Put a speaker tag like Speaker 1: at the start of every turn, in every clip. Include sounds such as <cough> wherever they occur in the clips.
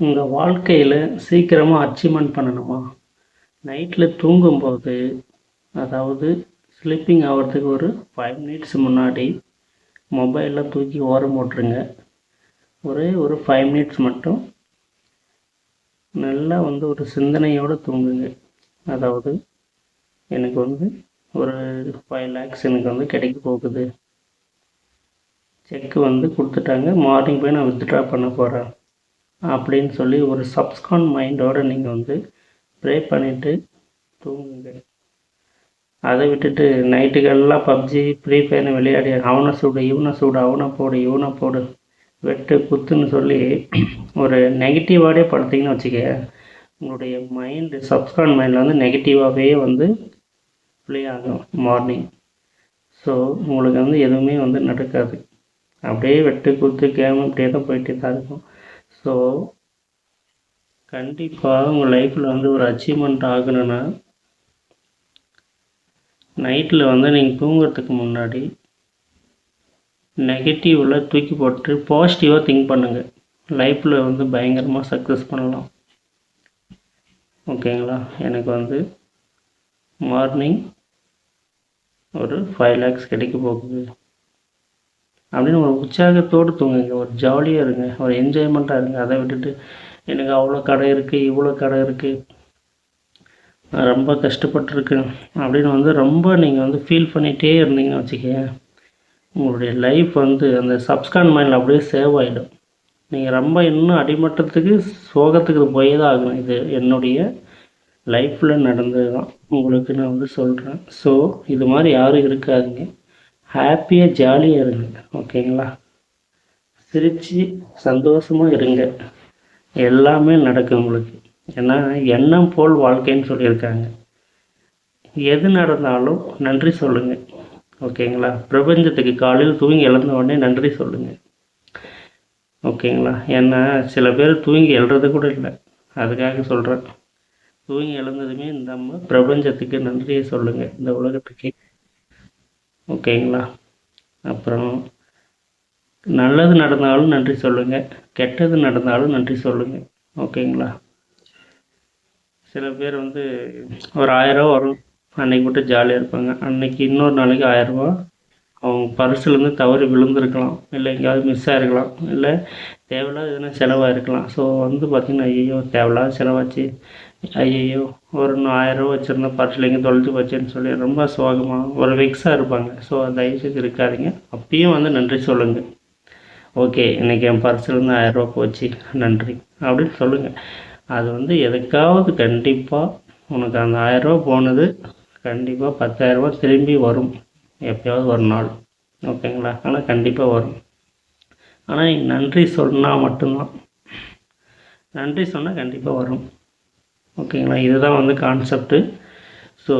Speaker 1: உங்கள் வாழ்க்கையில் சீக்கிரமாக அச்சீவ்மெண்ட் பண்ணணுமா? நைட்டில் தூங்கும்போது அதாவது ஸ்லீப்பிங் ஆகிறதுக்கு ஒரு ஃபைவ் மினிட்ஸ் முன்னாடி மொபைலில் தூக்கி ஓரம் போட்டுருங்க. ஒரே ஒரு ஃபைவ் மினிட்ஸ் மட்டும் நல்லா வந்து ஒரு சிந்தனையோடு தூங்குங்க. அதாவது எனக்கு வந்து ஒரு ஃபைவ் லேக்ஸ் எனக்கு வந்து கிடைக்க போகுது. செக்கு வந்து கொடுத்துட்டாங்க. மார்னிங் போய் நான் வித்ட்ரா பண்ண போகிறேன் அப்படின்னு சொல்லி ஒரு சப்ஸ்கான் மைண்டோடு நீங்கள் வந்து ப்ரே பண்ணிவிட்டு தூங்குங்க. அதை விட்டுட்டு நைட்டுக்கெல்லாம் பப்ஜி ஃப்ரீ ஃபயர்னு விளையாடி. அவனை சூடு இவனை சூடு அவனை போடு இவனை போடு. வெட்டு குத்துன்னு சொல்லி ஒரு நெகட்டிவாகவே படுத்திங்கன்னு வச்சுக்க. உங்களுடைய மைண்டு சப்ஸ்கான் மைண்டில் வந்து நெகட்டிவாகவே வந்து ப்ளே ஆகும் மார்னிங் ஸோ உங்களுக்கு வந்து எதுவுமே வந்து நடக்காது. அப்படியே வெட்டு குத்து கேம் இப்படியே தான் போயிட்டே தான் இருக்கும். ஸோ கண்டிப்பாக உங்கள் லைஃப்பில் வந்து ஒரு அச்சீவ்மெண்ட் ஆகணும்னா நைட்டில் வந்து நீங்கள் தூங்குறதுக்கு முன்னாடி நெகட்டிவில் தூக்கி போட்டு பாசிட்டிவாக திங்க் பண்ணுங்கள் லைஃப்பில் வந்து பயங்கரமாக சக்ஸஸ் பண்ணலாம். ஓகேங்களா எனக்கு வந்து மார்னிங் ஒரு ஃபைவ் லேக்ஸ் கிடைக்க போகுது. அப்படின்னு ஒரு உற்சாகத்தோடு தூங்குங்க. ஒரு ஜாலியாக இருங்க. ஒரு என்ஜாய்மெண்ட்டாக இருங்க. அதை விட்டுட்டு எனக்கு அவ்வளோ கடை இருக்குது இவ்வளோ கடை இருக்குது ரொம்ப கஷ்டப்பட்டுருக்கேன் அப்படின்னு வந்து ரொம்ப நீங்கள் வந்து ஃபீல் பண்ணிகிட்டே இருந்தீங்கன்னு வச்சுக்கேன் உங்களுடைய லைஃப் வந்து அந்த சப்ஸ்கான் மைண்டில் அப்படியே சேவ் ஆகிடும் நீங்கள் ரொம்ப இன்னும் அடிமட்டத்துக்கு சோகத்துக்கு போய் தான் ஆகணும். இது என்னுடைய லைஃப்பில் நடந்தது தான் உங்களுக்கு நான் வந்து சொல்கிறேன் ஸோ இது மாதிரி யாரும் இருக்காதுங்க. ஹாப்பியாக ஜாலியாக இருங்க ஓகேங்களா சிரித்து சந்தோஷமாக இருங்க. எல்லாமே நடக்கும் உங்களுக்கு. ஏன்னா எண்ணம் போல் வாழ்க்கைன்னு சொல்லியிருக்காங்க. எது நடந்தாலும் நன்றி சொல்லுங்கள் ஓகேங்களா பிரபஞ்சத்துக்கு காலையில் தூங்கி எழுந்த உடனே நன்றி சொல்லுங்கள் ஓகேங்களா ஏன்னா சில பேர் தூங்கி எழுறது கூட இல்லை. அதுக்காக சொல்கிறேன் தூங்கி எழுந்ததுமே நம்ம பிரபஞ்சத்துக்கு நன்றியை சொல்லுங்கள் இந்த உலகத்துக்கு ஓகேங்களா? அப்புறம் நல்லது நடந்தாலும் நன்றி சொல்லுங்கள் கெட்டது நடந்தாலும் நன்றி சொல்லுங்கள் ஓகேங்களா? சில பேர் வந்து ஒரு ஆயிரரூவா வரும். அன்னைக்கு மட்டும் ஜாலியாக இருப்பாங்க. அன்னைக்கு இன்னொரு நாளைக்கு ஆயிரரூவா அவங்க பர்சுலேருந்து தவறி விழுந்திருக்கலாம். இல்லை எங்கேயாவது மிஸ் ஆகிருக்கலாம் இல்லை தேவையில்லாத எதுனா செலவாக இருக்கலாம். ஸோ வந்து பார்த்திங்கன்னா ஐயோ தேவையில்லாத செலவாச்சு. ஐயையோ ஒரு ஆயிரரூவா வச்சுருந்தா பர்ஸில் எங்கே தொலைச்சி போச்சேன்னு சொல்லி ரொம்ப சோகமாக ஒரு வெக்ஸாக இருப்பாங்க. ஸோ தயவுசெய்து இருக்காதிங்க. அப்பயும் வந்து நன்றி சொல்லுங்கள் ஓகே இன்றைக்கி என் பர்ஸ்லேருந்து ஆயிரரூவா போச்சு. நன்றி. அப்படின்னு சொல்லுங்கள் அது வந்து எதுக்காவது கண்டிப்பாக உனக்கு அந்த ஆயிரரூவா போனது கண்டிப்பாக பத்தாயிரரூபா திரும்பி வரும். எப்பயாவது ஒரு நாள். ஓகேங்களா? ஆனால் கண்டிப்பாக வரும். ஆனால் நீங்கள் நன்றி சொன்னால் மட்டும்தான். நன்றி சொன்னால் கண்டிப்பாக வரும். ஓகேங்களா? இதுதான் வந்து கான்செப்ட்டு ஸோ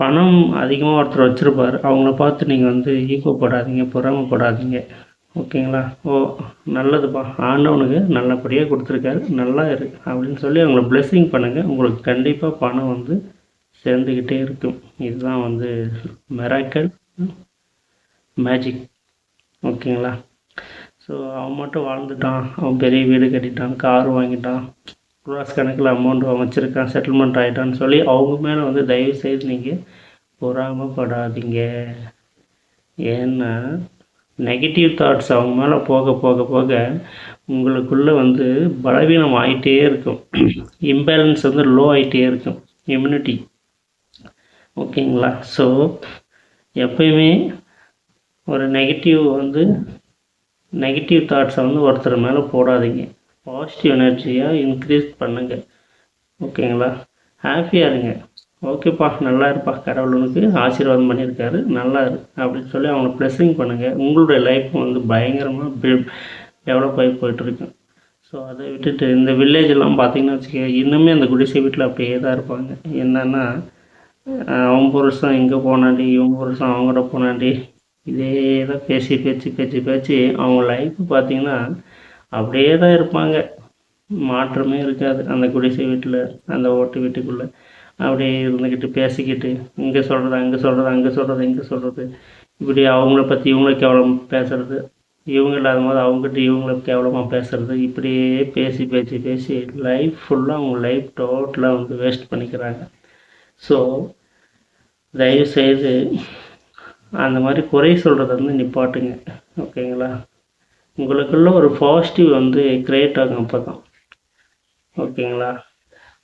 Speaker 1: பணம் அதிகமாக ஒருத்தர் வச்சுருப்பார். அவங்கள பார்த்து நீங்கள் வந்து ஈகோ போடாதீங்க பொறாமப்படாதீங்க. ஓகேங்களா? ஓ நல்லதுப்பா. ஆண்டவனுக்கு நல்லபடியாக கொடுத்துருக்காரு. நல்லா இரு. அப்படின்னு சொல்லி அவங்கள பிளெஸ்ஸிங் பண்ணுங்கள் உங்களுக்கு கண்டிப்பாக பணம் வந்து சேர்ந்துக்கிட்டே இருக்கும். இதுதான் வந்து மெராக்கல் மேஜிக் ஓகேங்களா? ஸோ அவன் மட்டும் வாழ்ந்துட்டான். அவன் பெரிய வீடு கட்டிட்டான் கார் வாங்கிட்டான். க்ரோஸ் கணக்கில் அமௌண்ட் வச்சுருக்கான் செட்டில்மெண்ட் ஆகிட்டான்னு சொல்லி அவங்க மேலே வந்து தயவு செய்து நீங்கள் பொறாமப்படாதீங்க. ஏன்னா நெகட்டிவ் தாட்ஸ் அவங்க மேலே போக போக போக உங்களுக்குள்ளே வந்து பலவீனம் ஆகிட்டே இருக்கும். இம்பேலன்ஸ் வந்து லோ ஆகிட்டே இருக்கும். இம்யூனிட்டி ஓகேங்களா? ஸோ எப்பயுமே ஒரு நெகட்டிவ் வந்து நெகட்டிவ் தாட்ஸை வந்து ஒருத்தர் மேலே போடாதீங்க. பாசிட்டிவ் எனர்ஜியாக இன்க்ரீஸ் பண்ணுங்கள் ஓகேங்களா? ஹாப்பியாக இருங்க. ஓகேப்பா நல்லா இருப்பா. கடவுள் உனக்கு ஆசீர்வாதம் பண்ணியிருக்காரு. நல்லா இரு. அப்படின்னு சொல்லி அவங்கள ப்ளெஸ்ஸிங் பண்ணுங்கள் உங்களுடைய லைஃப் வந்து பயங்கரமாக டெவலப் ஆகி போயிட்டுருக்கு ஸோ அதை விட்டுட்டு இந்த வில்லேஜெல்லாம் பார்த்தீங்கன்னா வச்சுக்க இன்னுமே அந்த குடிசை வீட்டில் அப்படியே தான் இருப்பாங்க. என்னென்னா அவன் புருஷன் இங்கே போனாண்டி இவன் புருஷன் அவங்கள்ட்ட போனாண்டி இதே தான் பேசி பேச்சு பேச்சு பேச்சு. அவங்க லைஃப் பார்த்தீங்கன்னா அப்படியே தான் இருப்பாங்க. மாற்றமே இருக்காது. அந்த குடிசை வீட்டில் அந்த ஓட்டு வீட்டுக்குள்ளே. அப்படியே இருந்துக்கிட்டு பேசிக்கிட்டு இங்கே சொல்கிறது அங்கே சொல்கிறது அங்கே சொல்கிறது இங்கே சொல்கிறது இப்படி அவங்கள பற்றி இவங்கள கேவலம் பேசுகிறது இவங்க இல்லாத போது அவங்ககிட்ட இவங்கள கேவலமாக பேசுகிறது இப்படியே பேசி பேசி பேசி லைஃப் ஃபுல்லாக அவங்க லைஃப் டோட்டலாக வந்து வேஸ்ட் பண்ணிக்கிறாங்க. ஸோ தயவுசெய்து அந்த மாதிரி குறை சொல்கிறத வந்து நிப்பாட்டுங்க. ஓகேங்களா? உங்களுக்குள்ள ஒரு பாசிட்டிவ் வந்து க்ரியேட் ஆகும் அப்போ தான் ஓகேங்களா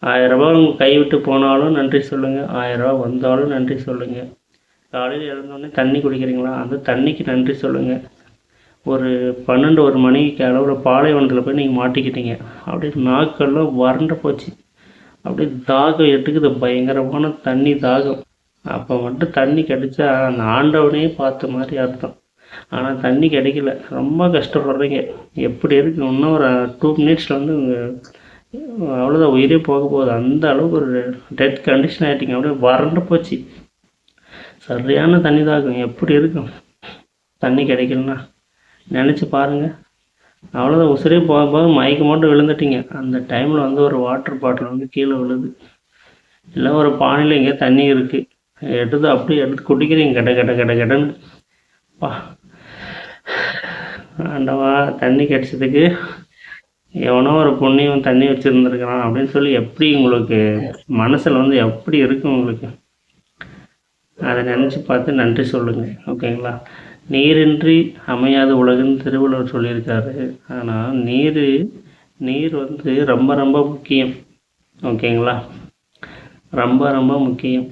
Speaker 1: ஆயிரரூபா உங்கள் கைவிட்டு போனாலும் நன்றி சொல்லுங்கள் ஆயிரரூபா வந்தாலும் நன்றி சொல்லுங்கள் காலையில் எழுந்தோடனே தண்ணி குடிக்கிறீங்களா? அந்த தண்ணிக்கு நன்றி சொல்லுங்கள் ஒரு பன்னெண்டு ஒரு மணிக்கு அளவில் பாலைவனத்தில் போய் நீங்கள் மாட்டிக்கிட்டீங்க. அப்படியே நாக்கெல்லாம் வறண்டு போச்சு. அப்படியே தாகம் எடுக்குது. பயங்கரமான தண்ணி தாகம். அப்போ மட்டும் தண்ணி கிடைச்சா அந்த ஆண்டவனே பார்த்த மாதிரி அர்த்தம். ஆனால் தண்ணி கிடைக்கல. ரொம்ப கஷ்டப்படுறீங்க. எப்படி இருக்கு? இன்னும் ஒரு டூ மினிட்ஸில் வந்து அவ்வளோதான் உயிரே போக போகுது. அந்த அளவுக்கு ஒரு டெட் கண்டிஷன் ஆகிட்டிங்க அப்படியே வறண்டு போச்சு. சரியான தண்ணி தாகம் எப்படி இருக்கும்? தண்ணி கிடைக்கலனா நினச்சி பாருங்கள் அவ்வளோதான் உசுரே போக போக மயக்க மட்டும் விழுந்துட்டீங்க. அந்த டைமில் வந்து ஒரு வாட்டர் பாட்டில் வந்து கீழே விழுது. இல்லை ஒரு பானையில் எங்கேயோ தண்ணி இருக்குது எடுத்து அப்படியே எடுத்து குடிக்கிறீங்க கட கட கட கெட்டன்னு பா. ஆண்டவா தண்ணி கிடச்சதுக்கு எவனோ ஒரு புண்ணியம் தண்ணி வச்சுருந்துருக்கிறான் அப்படின்னு சொல்லி எப்படி உங்களுக்கு மனசில் வந்து எப்படி இருக்கும் உங்களுக்கு? அதை நினச்சி பார்த்து நன்றி சொல்லுங்கள் ஓகேங்களா? நீரின்றி அமையாத உலகுன்னு திருவள்ளுவர் சொல்லியிருக்காரு. ஆனால் நீர் நீர் வந்து ரொம்ப ரொம்ப முக்கியம். ஓகேங்களா? ரொம்ப ரொம்ப முக்கியம்.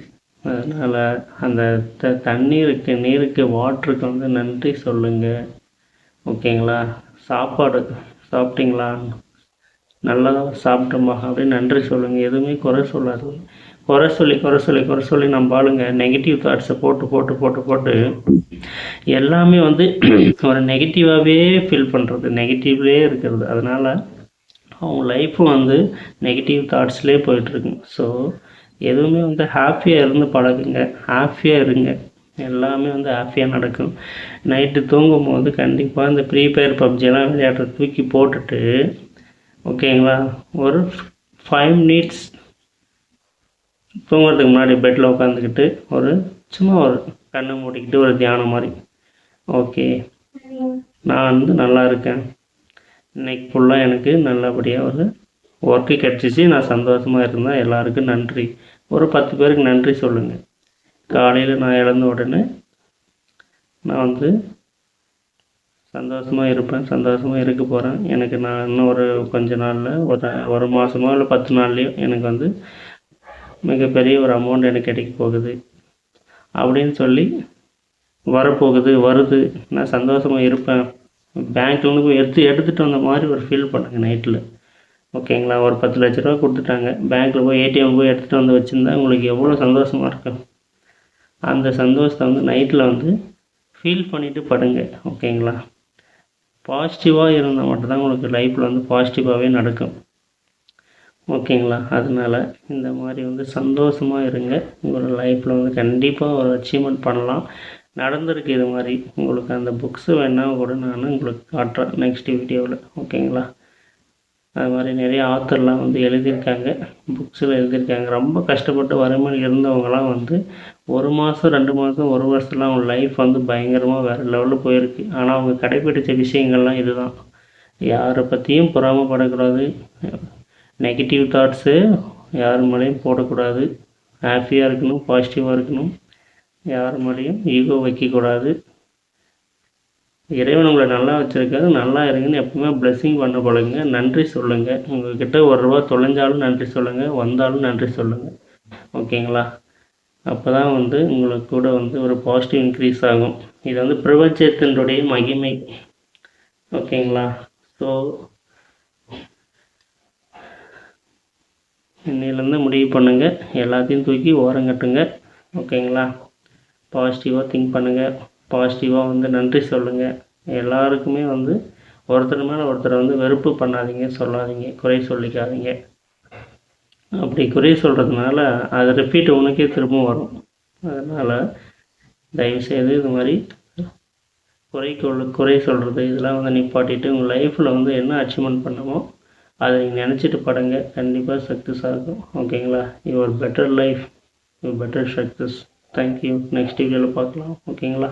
Speaker 1: அதனால் அந்த த தண்ணீருக்கு நீருக்கு வாட்டருக்கு வந்து நன்றி சொல்லுங்கள் ஓகேங்களா? சாப்பாடு சாப்பிட்டீங்களா? நல்லா சாப்பிட்டோமா? அப்படின்னு நன்றி சொல்லுங்கள் எதுவுமே குறை சொல்லாது. குறை சொல்லி குறை சொல்லி குறை சொல்லி நம்ம ஆளுங்க நெகட்டிவ் தாட்ஸை போட்டு போட்டு போட்டு போட்டு எல்லாமே வந்து <clears throat> ஒரு நெகட்டிவாகவே ஃபீல் பண்ணுறது நெகட்டிவ்லேயே இருக்கிறது. அதனால் அவங்க லைஃப் வந்து நெகட்டிவ் தாட்ஸ்லேயே போயிட்டுருக்குங்க ஸோ எதுவுமே வந்து ஹாப்பியாக இருந்து பழகுங்க. ஹாப்பியாக இருங்க. எல்லாமே வந்து ஹாப்பியாக நடக்கும். நைட்டு தூங்கும் போது கண்டிப்பாக இந்த ஃப்ரீ ஃபயர் பப்ஜியெல்லாம் விளையாடுற தூக்கி போட்டுட்டு ஓகேங்களா ஒரு ஃபைவ் மினிட்ஸ் தூங்குறதுக்கு முன்னாடி பெட்டில் உட்காந்துக்கிட்டு ஒரு சும்மா ஒரு கண்ணை மூடிக்கிட்டு ஒரு தியானம் மாதிரி. ஓகே நான் வந்து நல்லா இருக்கேன். இன்னைக்கு ஃபுல்லாக எனக்கு நல்லபடியாக ஒரு ஒர்க்கு கிடச்சிச்சு. நான் சந்தோஷமாக இருந்தேன். எல்லாருக்கும் நன்றி. ஒரு பத்து பேருக்கு நன்றி சொல்லுங்கள் காலையில் நான் இழந்த உடனே நான் வந்து சந்தோஷமாக இருப்பேன். சந்தோஷமாக இருக்க போகிறேன் எனக்கு நான் இன்னும் ஒரு கொஞ்ச நாளில் ஒரு ஒரு மாதமோ இல்லை பத்து நாள்லேயோ எனக்கு வந்து மிகப்பெரிய ஒரு அமௌண்ட் எனக்கு கிடைக்க போகுது. அப்படின்னு சொல்லி வரப்போகுது வருது. நான் சந்தோஷமாக இருப்பேன். பேங்க்லேருந்து போய் எடுத்து எடுத்துகிட்டு வந்த மாதிரி ஒரு ஃபீல் பண்ணுங்கள் நைட்டில் ஓகேங்களா ஒரு பத்து லட்ச ரூபா கொடுத்துட்டாங்க. பேங்க்கில் போய் ஏடிஎம் போய் எடுத்துகிட்டு வந்து வச்சுருந்தா உங்களுக்கு எவ்வளோ சந்தோஷமாக இருக்கும். அந்த சந்தோஷத்தை வந்து நைட்டில் வந்து ஃபீல் பண்ணிவிட்டு படுங்க ஓகேங்களா? பாசிட்டிவாக இருந்தால் மட்டும்தான் உங்களுக்கு லைஃப்பில் வந்து பாசிட்டிவாகவே நடக்கும். ஓகேங்களா? அதனால் இந்த மாதிரி வந்து சந்தோஷமாக இருங்க. உங்களோட லைஃப்பில் வந்து கண்டிப்பாக ஒரு அச்சீவ்மெண்ட் பண்ணலாம். நடந்திருக்கு இது மாதிரி. உங்களுக்கு அந்த புக்ஸு வேணால் கூட நான் உங்களுக்கு காட்டுறேன் நெக்ஸ்ட் வீடியோவில் ஓகேங்களா? அது மாதிரி நிறைய ஆத்தர்லாம் வந்து எழுதியிருக்காங்க புக்ஸில் எழுதியிருக்காங்க. ரொம்ப கஷ்டப்பட்டு வறுமையில் இருந்தவங்கலாம் வந்து ஒரு மாதம் ரெண்டு மாதம் ஒரு வருஷத்துலாம் அவங்க லைஃப் வந்து பயங்கரமாக வேறு லெவலில் போயிருக்கு. ஆனால் அவங்க கடைப்பிடித்த விஷயங்கள்லாம் இதுதான். யாரை பற்றியும் பொறாமப்படக்கூடாது. நெகட்டிவ் தாட்ஸு யார் மேலேயும் போடக்கூடாது. ஹாப்பியாக இருக்கணும் பாசிட்டிவாக இருக்கணும். யார் மேலேயும் ஈகோ வைக்கக்கூடாது. இறைவன் உங்களை நல்லா வச்சுருக்காரு நல்லா இருங்கன்னு எப்பவுமே பிளெஸ்ஸிங் பண்ண பழகுங்க. நன்றி சொல்லுங்கள் உங்கள்கிட்ட ஒரு ரூபா தொலைஞ்சாலும் நன்றி சொல்லுங்கள் வந்தாலும் நன்றி சொல்லுங்கள் ஓகேங்களா அப்போ தான் வந்து உங்களுக்கு கூட வந்து ஒரு பாசிட்டிவ் இன்க்ரீஸ் ஆகும். இது வந்து பிரபஞ்சத்தினுடைய மகிமை. ஓகேங்களா ஸோ இன்னிலேருந்து முடிவு பண்ணுங்கள் எல்லாத்தையும் தூக்கி ஓரங்கட்டுங்க ஓகேங்களா பாசிட்டிவாக திங்க் பண்ணுங்கள் பாசிட்டிவாக வந்து நன்றி சொல்லுங்கள் எல்லாருக்குமே வந்து ஒருத்தர் மேலே ஒருத்தரை வந்து வெறுப்பு பண்ணாதீங்க சொல்லாதீங்க குறை சொல்லிக்காதீங்க. அப்படி குறை சொல்கிறதுனால அது ரிப்பீட் உனக்கே திரும்ப வரும். அதனால் தயவுசெய்து இது மாதிரி குறை கொள் குறை சொல்கிறது இதெல்லாம் வந்து நிப்பாட்டிட்டு உங்கள் லைஃப்பில் வந்து என்ன அச்சீவ்மெண்ட் பண்ணமோ அதை நீங்கள் நினச்சிட்டு படுங்க. கண்டிப்பாக சக்ஸஸ் ஆகும் ஓகேங்களா your better life your better success thank you next வீடியோவில் பார்க்கலாம். ஓகேங்களா